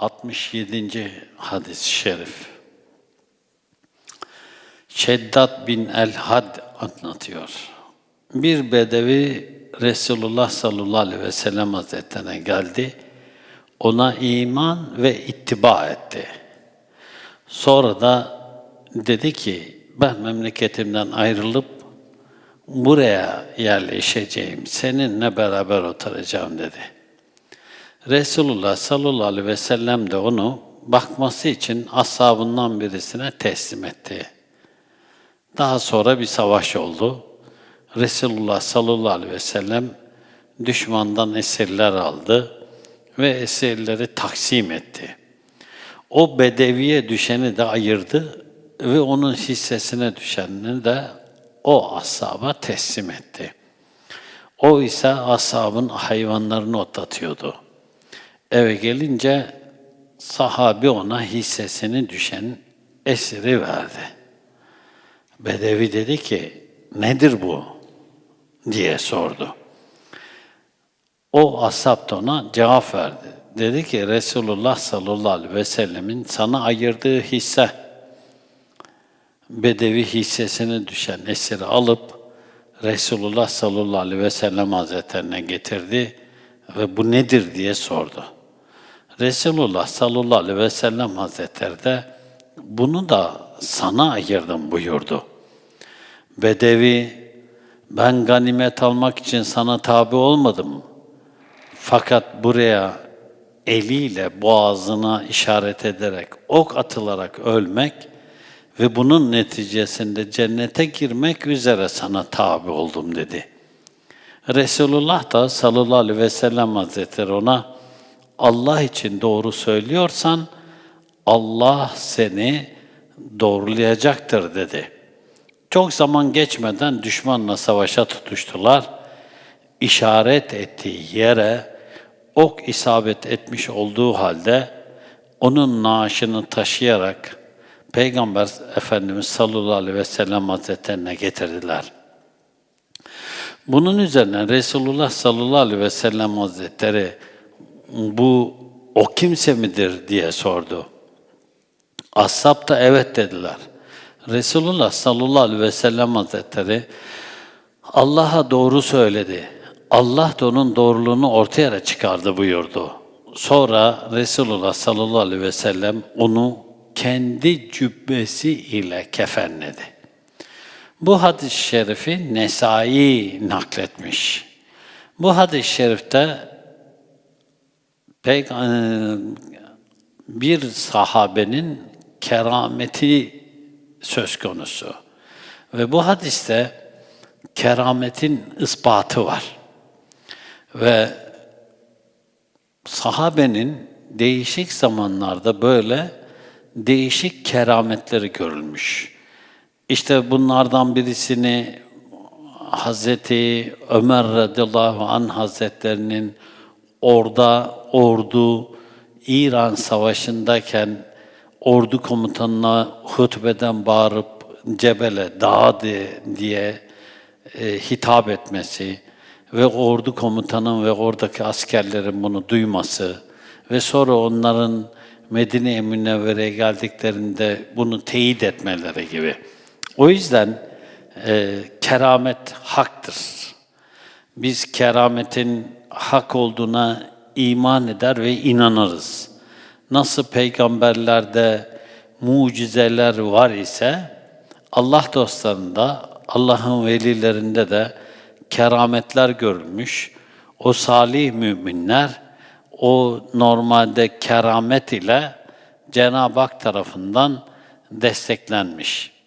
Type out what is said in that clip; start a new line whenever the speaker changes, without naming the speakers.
67. hadis-i şerif. Şeddat bin el-Had anlatıyor. Bir bedevi Resulullah sallallahu aleyhi ve sellem hazretlerine geldi. Ona iman ve ittiba etti. Sonra da dedi ki ben memleketimden ayrılıp buraya yerleşeceğim. Seninle beraber oturacağım dedi. Resulullah sallallahu aleyhi ve sellem de onu bakması için ashabından birisine teslim etti. Daha sonra bir savaş oldu. Resulullah sallallahu aleyhi ve sellem düşmandan esirler aldı ve esirleri taksim etti. O bedeviye düşeni de ayırdı ve onun hissesine düşenini de o ashaba teslim etti. O ise ashabın hayvanlarını otlatıyordu. Eve gelince sahabi ona hissesini düşen esiri verdi. Bedevi dedi ki, nedir bu? diye sordu. O ashab da ona cevap verdi. Dedi ki Resulullah sallallahu aleyhi ve sellemin sana ayırdığı hisse, bedevi hissesine düşen esiri alıp Resulullah sallallahu aleyhi ve sellem hazretlerine getirdi ve bu nedir diye sordu. Resulullah sallallahu aleyhi ve sellem hazretleri de bunu da sana ayırdım buyurdu. Bedevi ben ganimet almak için sana tabi olmadım. Fakat buraya eliyle boğazına işaret ederek ok atılarak ölmek ve bunun neticesinde cennete girmek üzere sana tabi oldum dedi. Resulullah da sallallahu aleyhi ve sellem hazretleri ona Allah için doğru söylüyorsan Allah seni doğrulayacaktır dedi. Çok zaman geçmeden düşmanla savaşa tutuştular. İşaret ettiği yere ok isabet etmiş olduğu halde onun naaşını taşıyarak Peygamber Efendimiz sallallahu aleyhi ve sellem hazretlerine getirdiler. Bunun üzerine Resulullah sallallahu aleyhi ve sellem hazretleri bu o kimse midir diye sordu. Ashab da evet dediler. Resulullah sallallahu aleyhi ve sellem hazretleri Allah'a doğru söyledi. Allah da onun doğruluğunu ortaya çıkardı buyurdu. Sonra Resulullah sallallahu aleyhi ve sellem onu kendi cübbesi ile kefenledi. Bu hadis-i şerifi Nesai nakletmiş. Bu hadis-i şerifte bir sahabenin kerameti söz konusu. Ve bu hadiste kerametin ispatı var. Ve sahabenin değişik zamanlarda böyle değişik kerametleri görülmüş. İşte bunlardan birisini Hazreti Ömer radıyallahu an hazretlerinin orada ordu İran savaşındayken ordu komutanına hutbeden bağırıp Cebele dağa diye e, hitap etmesi ve ordu komutanın ve oradaki askerlerin bunu duyması ve sonra onların Medine-i Münevvere'ye geldiklerinde bunu teyit etmeleri gibi. O yüzden e, keramet haktır. Biz kerametin hak olduğuna iman eder ve inanırız. Nasıl peygamberlerde mucizeler var ise Allah dostlarında, Allah'ın velilerinde de kerametler görülmüş. O salih müminler o normalde keramet ile Cenab-ı Hak tarafından desteklenmiş.